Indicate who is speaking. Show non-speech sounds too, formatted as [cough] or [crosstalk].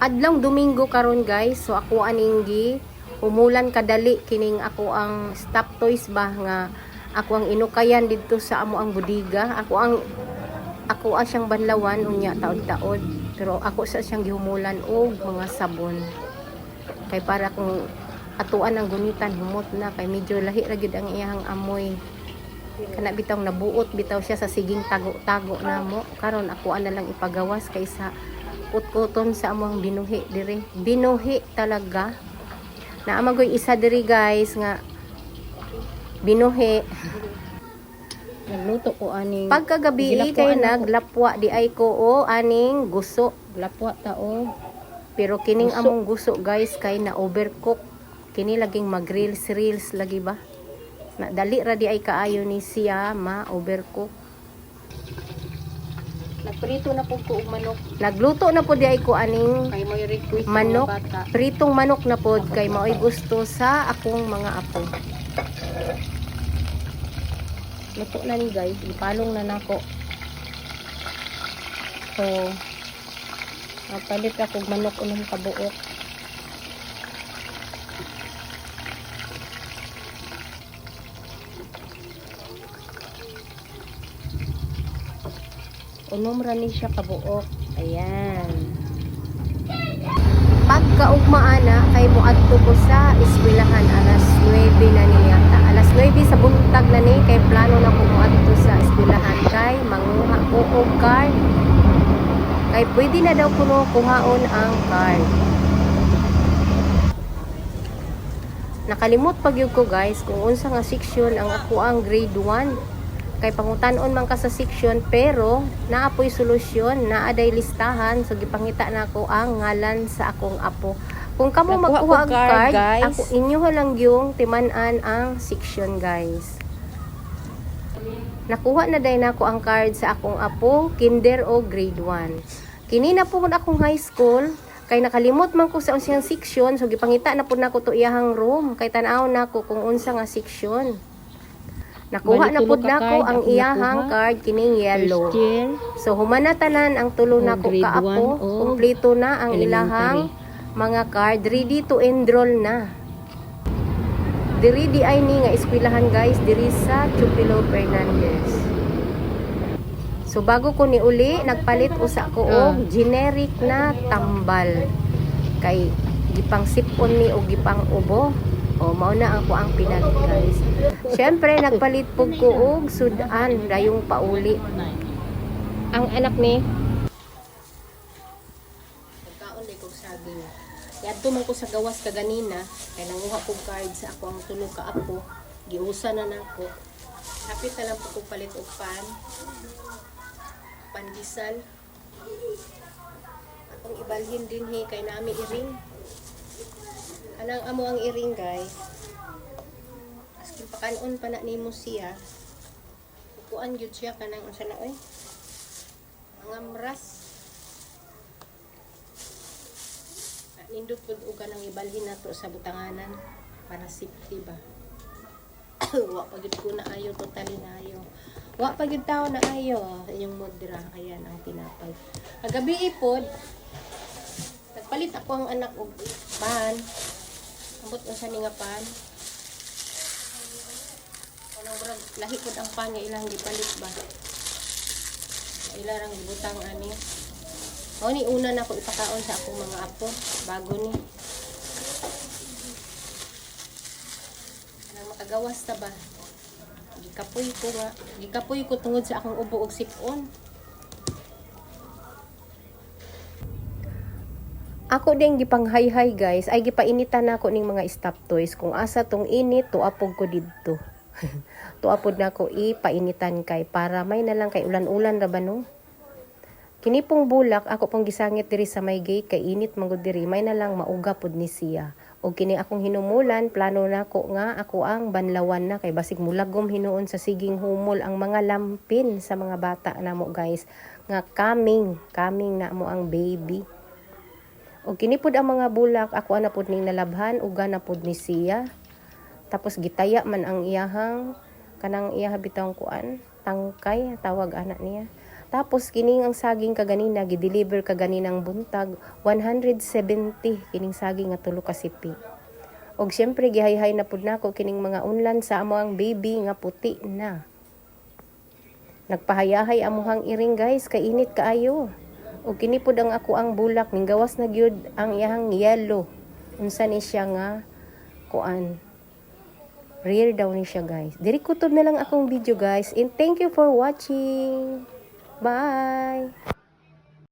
Speaker 1: Adlong Domingo karon guys, so ako aning gi umulan kadali kining ako ang stop toys ba nga ako ang inukayan didto sa amo ang budiga. Ako ang ako ang siyang banlawan unya taod-taod. Pero ako sa siyang gihumulan og mga sabon. Kay para kung atuan ang gunitan humot na kay medyo lahi ra gyud ang iyang amoy. Kana bitaw nabuot bitaw siya sa siging tago-tago na mo. Karon ako ana lang ipagawas kaysa kutkuton sa among binuhi diri. Binuhi talaga. Naamagoy isa diri guys nga binuhi.
Speaker 2: Nagluto ko aning
Speaker 1: Pagkagabi kay
Speaker 2: na
Speaker 1: naglapwa di ay ko o aning guso.
Speaker 2: lapwa tao.
Speaker 1: Pero kining
Speaker 2: Guso.
Speaker 1: among guso guys kay na overcook. Kini laging mag reels reels lagi ba? Na dali ra di ay kaayo ni siya ma overcook.
Speaker 2: Nagprito na po ko og manok.
Speaker 1: Nagluto na po di ay ko aning
Speaker 2: Kay mo request
Speaker 1: manok,
Speaker 2: bata.
Speaker 1: pritong manok na pod kay maoy gusto sa akong mga apo. Luto na ni guys, ipalong na nako. So, napalit ako manok unong kabuok. Unom ra ni siya kabuok. Ayan. Pagkaugmaan na kay moadto ko sa eskwelahan alas 9 na niya alas 9 sa buntag na ni kay plano na ko moadto sa eskwelahan. Kay manguha ko og card. Kay pwede na daw kuno kuhaon ang card. Nakalimot pag yun ko guys kung unsa nga section ang ako ang grade 1 kay pangutanon man ka sa section pero naapoy solusyon naaday listahan. So gipangita na ako ang ngalan sa akong apo. Kung kamo
Speaker 2: Nakuha
Speaker 1: magkuha ang
Speaker 2: card,
Speaker 1: card,
Speaker 2: guys.
Speaker 1: ako inyo lang yung timan-an ang section guys. Nakuha na day nako ang card sa akong apo kinder o grade 1 kini na po akong high school kay nakalimot man ko sa unsang section so gipangita na po nako to iyahang room. Kay tan-aw nako kung unsa nga section Nakuha na pud nako ang iyahang card kining yellow. So humana tanan ang tulo
Speaker 2: O,
Speaker 1: nako kaapo,
Speaker 2: one, o,
Speaker 1: kumpleto na ang ilahang mga card ready to enroll na. Diri di ay ni nga eskwelahan guys diri sa Chupilo Fernandez. So bago ko ni uli nagpalit usa ko
Speaker 2: Ah.
Speaker 1: og generic na tambal kay gipang sipon mi og gipang ubo. O mao na ako ang pinalit guys. Syempre nagpalit pug ko og sudan dayong pauli. Ang anak ni Pagkaon day kog saging. Yadto man ko sa gawas kaganina kay nanguha kog card sa ako ang tulo ka apo. Giusa na nako. Hapit na lang po kog palit og pan. Pandisal. Akong ibalhin din he kay nami iring. Anang amo ang iring guys. Askin pakanon pa na nimo siya. Kukuan gyud siya kanang unsa na oy. Mga mras. Ah, Nindot pud og kanang ibalhin nato sa butanganan para safety ba. [coughs] Wa pa gyud ko na ayo totally na ayo. Wa pa gyud tao na ayo yung modra ayan ang tinapay. Kagabi ipod nagpalit ako ang anak og pan. Ambot unsa ni nga pan? Kanang murag lahi pud ang pan nga ilang gipalit ba. Ilarang gibutang ani. O ni una na ko ipakaon sa akong mga apo bago ni. Nang makagawas ta ba? Gikapoy ko nga. Gikapoy ko tungod sa akong ubo og sipon. Ako ding gipanghayhay guys, ay gipainitan nako ning mga stop toys kung asa tong init tuapog ko didto. [laughs] tuapod nako ipainitan kay para may na lang kay ulan-ulan ra ba no? Kini pong bulak ako pong gisangit diri sa may gate kay init man gud diri may na lang mauga pud ni siya. O kini akong hinumulan plano nako nga ako ang banlawan na kay basig mulagom hinuon sa siging humol ang mga lampin sa mga bata namo guys nga coming coming na mo ang baby. O kinipod ang mga bulak, ako ana pud ning nalabhan, uga na pud ni siya. Tapos gitaya man ang iyahang kanang iya bitang kuan, tangkay tawag ana niya. Tapos kining ang saging kaganina gi-deliver kaganinang buntag 170 kining saging nga tulo ka sipi. Og syempre gihayhay na pud nako kining mga unlan sa amo ang baby nga puti na. Nagpahayahay amuhang iring guys kay init kaayo. Og kini pud ang ako ang bulak ning gawas na gyud ang iyang yellow. Unsa ni siya nga kuan Rare daw ni siya guys. Diri kutob na lang akong video guys. And thank you for watching. Bye!